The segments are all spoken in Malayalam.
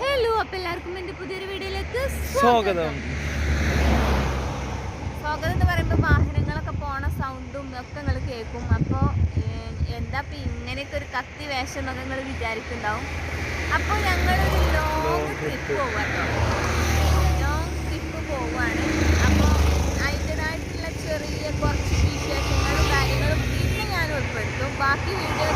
ഹലോ അപ്പൊ എല്ലാവർക്കും എന്റെ പുതിയൊരു വീഡിയോയിലേക്ക് സ്വാഗതം. സ്വാഗതം. എന്ന് പറയുമ്പോൾ വാഹനങ്ങളൊക്കെ പോണ സൗണ്ടും ഒക്കെ നിങ്ങൾ കേൾക്കും. അപ്പോൾ എന്താ ഇപ്പൊ ഇങ്ങനെയൊക്കെ ഒരു കത്തി വേഷം എന്നൊക്കെ നിങ്ങൾ വിചാരിക്കുന്നുണ്ടാവും. അപ്പോൾ ഞങ്ങളൊരു ലോങ് ട്രിപ്പ് പോവാട്ടോ ലോങ് ട്രിപ്പ് പോവാണ് അപ്പോൾ അതിന്റെതായിട്ടുള്ള ചെറിയ കുറച്ച് വിശേഷങ്ങളും കാര്യങ്ങളും പിന്നെ ഞാൻ ഉൾപ്പെടുത്തും ബാക്കി വീഡിയോ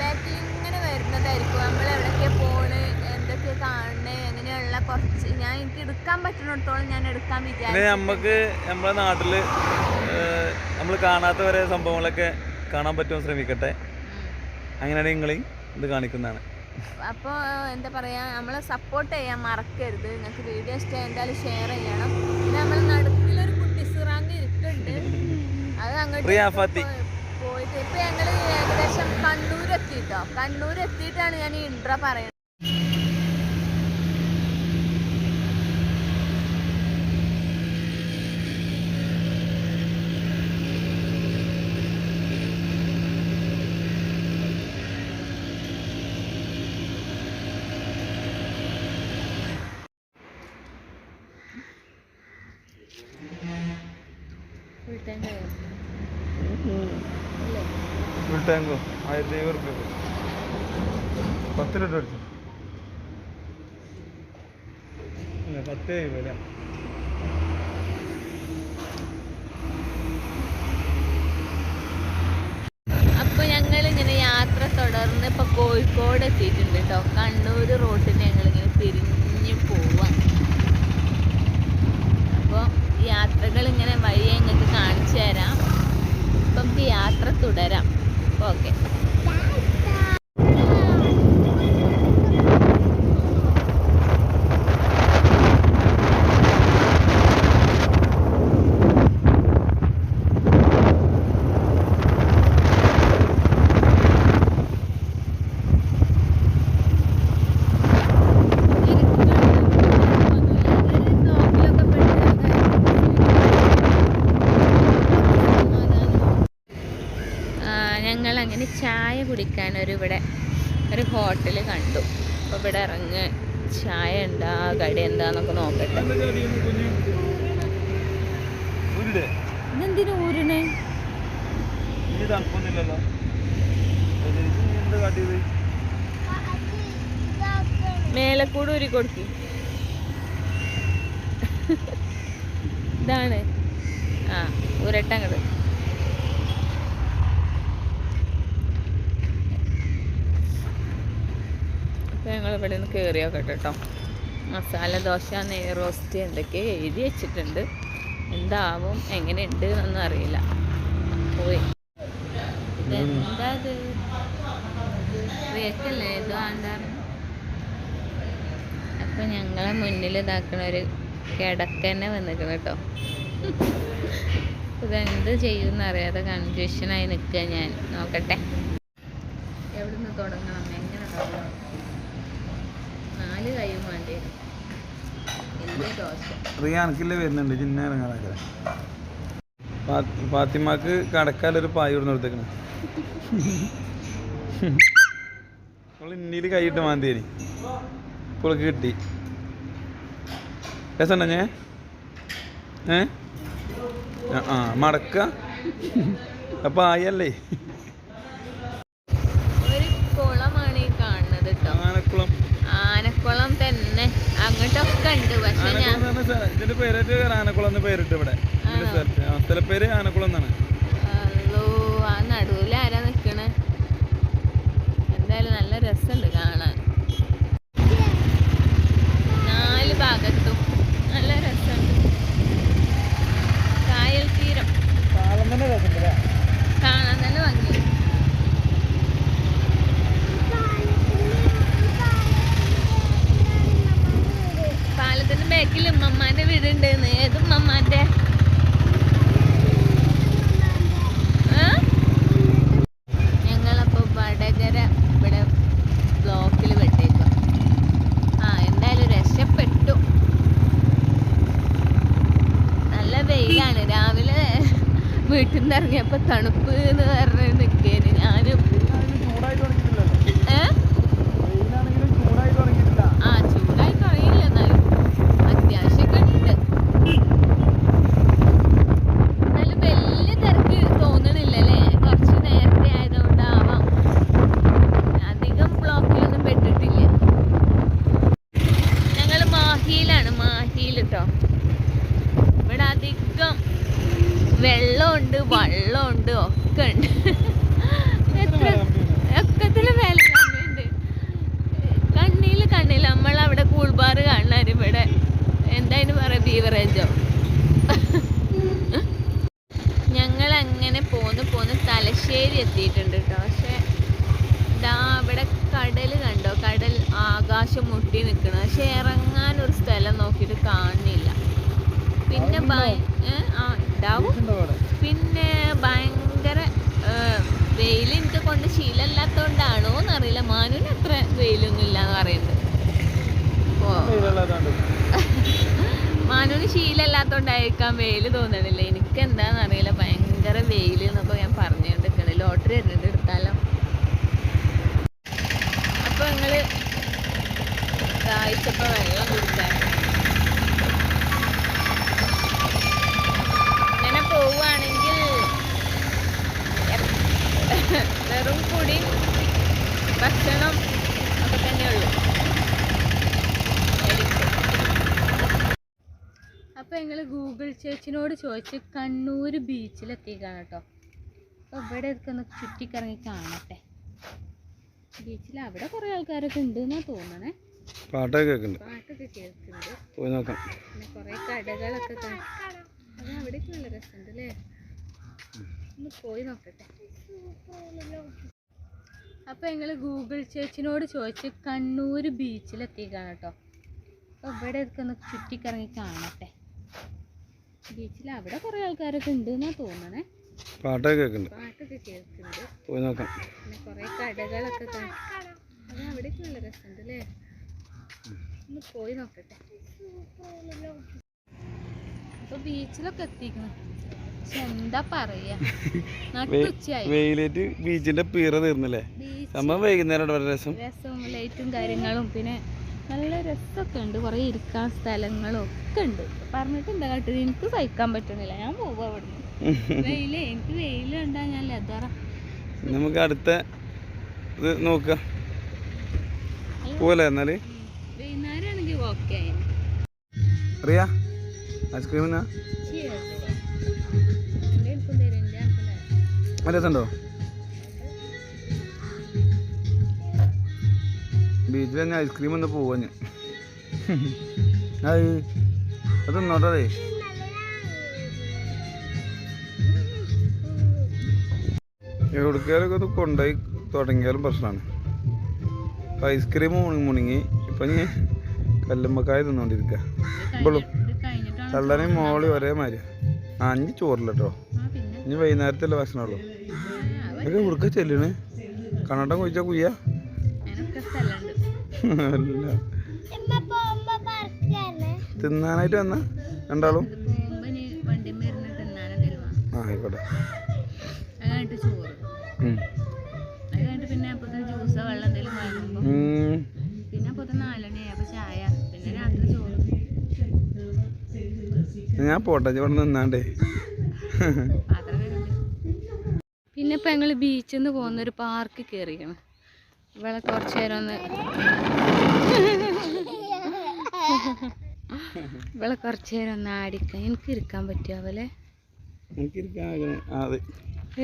ബാക്കിൽ ഇങ്ങനെ വരുന്നതായിരിക്കും നമ്മൾ എവിടെയൊക്കെ പോണ് എന്തൊക്കെ കാണണേ അങ്ങനെയുള്ള കുറച്ച് ഞാൻ എനിക്ക് എടുക്കാൻ പറ്റുന്നിടത്തോളം ഞാൻ എടുക്കാൻ പിന്നെ നമുക്ക് നമ്മളെ നാട്ടിൽ നമ്മൾ കാണാത്ത വരെ സംഭവങ്ങളൊക്കെ കാണാൻ പറ്റുമോ ശ്രമിക്കട്ടെ. അങ്ങനെയാണ് നിങ്ങൾ ഇത് കാണിക്കുന്നതാണ്. അപ്പോൾ എന്താ പറയുക നമ്മളെ സപ്പോർട്ട് ചെയ്യാൻ മറക്കരുത്. നിങ്ങൾക്ക് വീഡിയോ ഇഷ്ടം എന്തായാലും ഷെയർ ചെയ്യണം. പിന്നെ നമ്മൾ നടുക്കിലൊരു കുട്ടി സിറാങ്ക് ഇരിക്കുന്നുണ്ട് അത് അങ്ങോട്ട്. പോയിട്ട് ഇപ്പൊ ഞങ്ങൾ ഏകദേശം കണ്ണൂർ എത്തിട്ടോ? കണ്ണൂർ എത്തിയിട്ടാണ് ഞാൻ ഇൻട്ര പറയുന്നത്. ഫുൾ ടാങ്കോ ആയിരത്തി അയ്യൂറ് റുപ്യ പത്ത് ലിറ്റർ അടിച്ചു പത്തേ വില കഴിയുമ്പോൾ അല്ലേ? അപ്പൊ ഞങ്ങൾ ഇങ്ങനെ യാത്ര തുടർന്ന് ഇപ്പൊ കോഴിക്കോട് എത്തിയിട്ടുണ്ട് കേട്ടോ. കണ്ണൂർ റോട്ടിൽ ഞങ്ങൾ ഇങ്ങനെ തിരിഞ്ഞു പോവാ അപ്പോൾ യാത്രകൾ ഇങ്ങനെ വഴി ഞങ്ങൾക്ക് കാണിച്ചു തരാം അപ്പം യാത്ര തുടരാം. ഓക്കെ ഞങ്ങൾ അങ്ങനെ ഒരു ഇവിടെ ഒരു ഹോട്ടൽ കണ്ടു. അപ്പോൾ ഇവിടെ ഇറങ്ങ് ചായ ഉണ്ടാ കടി എന്താന്നൊക്കെ നോക്കട്ടെ ഇതെന്തിനു ഊരിനെ മേലക്കൂടെ ഊരി കൊടുക്കി. ഇതാണ്. ആ ഉരട്ടങ്ങട് ഞങ്ങൾ ഇവിടെ നിന്ന് കയറിയോ കേട്ടോ. മസാല ദോശ നെയ് റോസ്റ്റ് എന്തൊക്കെ എഴുതി വെച്ചിട്ടുണ്ട്. എന്താവും എങ്ങനെയുണ്ട് എന്നൊന്നും അറിയില്ല. പോയി. അപ്പൊ ഞങ്ങളെ മുന്നിൽ ഇതാക്കണ ഒരു കിടക്കന്നെ വന്നിരിക്കണം കേട്ടോ. ഇതെന്ത് ചെയ്യുമെന്ന് അറിയാതെ കൺഫ്യൂഷനായി നിൽക്കുക ഞാൻ. നോക്കട്ടെ. എവിടുന്ന് തുടങ്ങണം? എങ്ങനെ തുടങ്ങണം? നാല് കൈയും വേണ്ടി? റിയാനക്കില്ലേ വരുന്നുണ്ട്. ചിന്ന ഇറങ്ങാനൊക്കെ ഫാത്തിമാക്ക് കടക്കാലൊരു പായ ഇവിടുന്ന് എടുത്തേക്കണേ നമ്മൾ ഇന്നീൽ കൈയിട്ട് മാന്തേരി പുളക്ക് കിട്ടി. രസമുണ്ടോ ഞാൻ ഏ? ആ മടക്ക. അപ്പൊ ആയല്ലേ ഒരു കുളമാണ് ഈ കാണുന്നത് കേട്ടോ ആനക്കുളം ആനക്കുളം തന്നെ അങ്ങോട്ടൊക്കെ ഉണ്ട് പക്ഷെ ഞാൻ. ഇതിന്റെ പേരായിട്ട് ആനക്കുളം എന്ന് പേരിട്ട് ഇവിടെ. സ്ഥലപ്പേര് ആനക്കുളം എന്നാണ്. ആ നടുവിൽ ആരാ നിക്കണേ? എന്തായാലും നല്ല രസമുണ്ട് കാണാൻ. നാല് ഭാഗത്തും നല്ല രസമുണ്ട്. കായൽ തീരം കാലം തന്നെ രസമുണ്ടല്ലേ കാണാൻ തന്നെ ഭംഗി പാലത്തിന്റെ ബാക്കിൽ ഉമ്മമ്മാന്റെ വീടുണ്ട്. ഏത് ഉമ്മമ്മാന്റെ ആ? എന്തായാലും നല്ല രാവിലെ വീട്ടിൽ നിന്ന് ഇറങ്ങിയപ്പോ തണുപ്പ് എന്ന് പറഞ്ഞ് കൂൾബാർ കാണാൻ ഇവിടെ. എന്തായാലും പറയാ ബീവറേജോ ഞങ്ങൾ അങ്ങനെ പോന്ന് പോന്ന് തലശ്ശേരി എത്തിയിട്ടുണ്ട് കേട്ടോ പക്ഷെ ദാ ഇവിടെ കടൽ കണ്ടോ? കടൽ ആകാശം മുട്ടി നിൽക്കണം പക്ഷെ ഇറങ്ങാൻ ഒരു സ്ഥലം നോക്കിയിട്ട് കാണുന്നില്ല. പിന്നെ? ആ ഉണ്ടാവും പിന്നെ ഭയങ്കര വെയിൽ എനിക്ക് കൊണ്ട് ശീലമില്ലാത്തതുകൊണ്ടാണോ എന്നറിയില്ല മാനുവിന് അത്ര വെയിലൊന്നും ഇല്ല എന്ന് പറയുന്നുണ്ട് ഓ മാനുവിന് ശീലമില്ലാത്തതുകൊണ്ടായിരിക്കാം വെയിൽ തോന്നണില്ല. എനിക്ക് എന്താന്ന് അറിയില്ല. ഭയങ്കര വെയിൽ എന്നൊക്കെ ഞാൻ പറഞ്ഞുകൊണ്ടിരിക്കണേ. ലോട്ടറി വരുന്നുണ്ട് എടുത്താലോ? അപ്പൊ നിങ്ങൾ ദാഹിച്ചപ്പോ വെള്ളം കുടിക്കാൻ. ഇങ്ങനെ പോവുകയാണെങ്കിൽ വെറും കൂടി ഭക്ഷണം ഒക്കെ തന്നെയുള്ളൂ. അപ്പോൾ ഞങ്ങൾ ഗൂഗിൾ ചേച്ചിനോട് ചോദിച്ച് കണ്ണൂർ ബീച്ചിലെത്തിക്കാണ് കേട്ടോ. അപ്പോൾ ഇവിടെ ഒക്കെ ഒന്ന് ചുറ്റിക്കറങ്ങി കാണട്ടെ. ബീച്ചിൽ അവിടെ കുറേ ആൾക്കാരൊക്കെ ഉണ്ട് എന്നാണ് തോന്നണേ. പാട്ടൊക്കെ കേൾക്കുന്നുണ്ട് പാട്ടൊക്കെ കേൾക്കുന്നുണ്ട് പോയി നോക്കാം. പിന്നെ കുറേ കടകളൊക്കെ കാണാം. അത് അവിടേക്ക് നല്ല രസമുണ്ട് അല്ലേ ഒന്ന് പോയി നോക്കട്ടെ. അപ്പോൾ ഞങ്ങൾ ഗൂഗിൾ ചേച്ചിനോട് ചോദിച്ച് കണ്ണൂർ ബീച്ചിലെത്തിക്കാണ് കേട്ടോ. അപ്പോൾ ഇവിടെ ഒക്കെ ഒന്ന് ചുറ്റിക്കറങ്ങി കാണട്ടെ. ബീച്ചിൽ അവിടെ കുറെ ആൾക്കാരൊക്കെ ഉണ്ട് എന്നാ തോന്നണേ. പാട്ടൊക്കെ കേൾക്കുന്നുണ്ട് പാട്ടൊക്കെ കേൾക്കുന്നുണ്ട് പോയി നോക്കാം. പിന്നെ കുറേ കടകളൊക്കെ അത് നല്ല രസമുണ്ട് അല്ലേ ഒന്ന് പോയി നോക്കട്ടെ. അപ്പൊ ബീച്ചിലൊക്കെ എത്തിക്കണം. എന്താ പറയാ? വെയിലേറ്റ് ബീച്ചിന്റെ പീറ തീർന്നില്ലേ? സംഭവം വൈകുന്നേരം രസം? രസവും ലൈറ്റും കാര്യങ്ങളും. പിന്നെ നല്ല രസമൊക്കെ ഉണ്ട്. കുറേ ഇരിക്കാൻ സ്ഥലങ്ങളും ഒക്കെ ഉണ്ട് പറഞ്ഞിട്ട് എന്താ കേട്ടത് എനിക്ക് സഹിക്കാൻ പറ്റണില്ല ഞാൻ പോവാ അവിടുന്ന്. വെയിലേ എനിക്ക് വെയിൽ കണ്ടാ ഞാൻ ലെതറ. നമുക്ക് അടുത്ത ഇത് നോക്കാം. പോലെ എന്നാൽ? വൈകുന്നേരം ആണെങ്കിൽ ഓക്കെ ആയി. അറിയാ? ഐസ്ക്രീം എന്നാ രസമുണ്ടോ? ബീച്ചിൽ തന്നെ ഐസ്ക്രീം ഒന്ന് പോവാ ഞാൻ. അത് അത് നോട്ടതേ എവിടേക്കാലൊക്കെ ഒന്ന് കൊണ്ടുപോയി തുടങ്ങിയാലും പ്രശ്നമാണ് ഇപ്പം ഐസ്ക്രീം മുണങ്ങി മുണങ്ങി. ഇപ്പം ഞാൻ കല്ലുമ്മക്കായ തിന്നുകൊണ്ടിരിക്കുക ഇപ്പോഴും തള്ളനെയും മോളി ഒരേ മാതിരി ആ ഇനി ചോറില്ല കേട്ടോ ഇനി വൈകുന്നേരത്തല്ലേ ഭക്ഷണമുള്ളൂ ഇതൊക്കെ ഉടുക്ക ചെല്ലണ്? കണ്ണട്ടം കുഴിച്ചാ കുയ്യ? അല്ല തിന്നാനായിട്ട് വന്ന? രണ്ടാളും? ആയിക്കോട്ടെ. പിന്നെ ജ്യൂസോ വെള്ളം എന്തെങ്കിലും വാങ്ങുമ്പോ പിന്നെ ചായ. പിന്നെ രാത്രി ചോറ്. ഞാൻ പോട്ടെ ഇവിടെ നിന്നാണ്ടേ. പിന്നെ ഇപ്പൊ ഞങ്ങൾ ബീച്ചിൽ നിന്ന് പോകുന്ന ഒരു പാർക്ക് കയറിയാണ് ഇവിടെ കുറച്ച് നേരം ഒന്ന് ഇവിടെ കുറച്ച് നേരം ഒന്ന് ആടിക്കാം. എനിക്ക് ഇരിക്കാൻ പറ്റുമല്ലേ അവലെ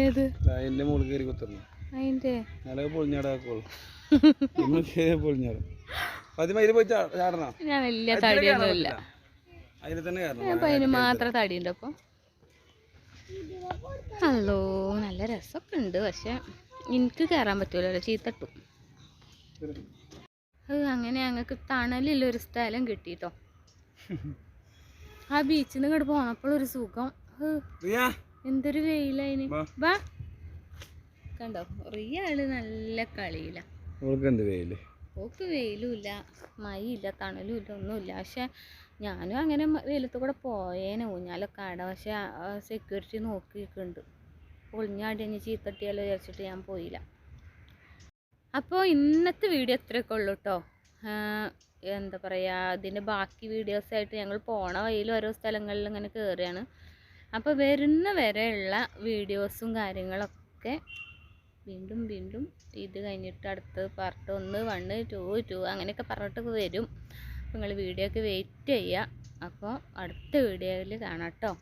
ഏത്? അതിന്റെ മുകളിൽ കയറി കുത്തുന്നു അതിന്റെ പൊളിഞ്ഞാടാക്കോളൂ പൊളിഞ്ഞാടും ചാടണോ? ഞാൻ വലിയ തടിയൊന്നുമില്ല. അപ്പൊ അതിന് മാത്രം തടിയുണ്ട് അപ്പം. ഹലോ നല്ല രസമൊക്കെ ഉണ്ട്. പക്ഷെ എനിക്ക് കേറാൻ പറ്റൂലോ ചീത്തട്ടു. അങ്ങനെ ഞങ്ങൾക്ക് തണലുള്ള ഒരു സ്ഥലം കിട്ടിട്ടോ. ആ ബീച്ചിൽ നിന്ന് ഇങ്ങോട്ട് പോന്നപ്പോഴൊരു സുഖം. എന്തൊരു വെയിലായിന്. വാ. കണ്ടോ റിയാൾ നല്ല കളിയില്ല ഓക്ക് വെയിലുമില്ല മഴയില്ല തണലും ഇല്ല ഒന്നുമില്ല. പക്ഷെ ഞാനും അങ്ങനെ വെയിലത്ത് കൂടെ പോയേനെ ഊഞ്ഞാലൊക്കെ ആട. പക്ഷെ സെക്യൂരിറ്റി നോക്കിയിട്ടുണ്ട്. പൊളിഞ്ഞാടി കഴിഞ്ഞ് ചീത്തട്ടിയാലോ വിചാരിച്ചിട്ട് ഞാൻ പോയില്ല. അപ്പോൾ ഇന്നത്തെ വീഡിയോ ഇത്രയൊക്കെ ഉള്ളൂ കേട്ടോ എന്താ പറയുക അതിന്റെ ബാക്കി വീഡിയോസായിട്ട് ഞങ്ങൾ പോണ വഴിയിൽ ഓരോ സ്ഥലങ്ങളിൽ ഇങ്ങനെ കയറുകയാണ് അപ്പോൾ വരുന്ന വരെയുള്ള വീഡിയോസും കാര്യങ്ങളൊക്കെ വീണ്ടും വീണ്ടും ഇത് കഴിഞ്ഞിട്ട് അടുത്ത് പാർട്ട് ഒന്ന് വണ്ണ് ടു ടു അങ്ങനെയൊക്കെ പറഞ്ഞിട്ട് വരും. നിങ്ങൾ വീഡിയോ ഒക്കെ വെയിറ്റ് ചെയ്യുക. അപ്പോൾ അടുത്ത വീഡിയോയിൽ കാണാം കേട്ടോ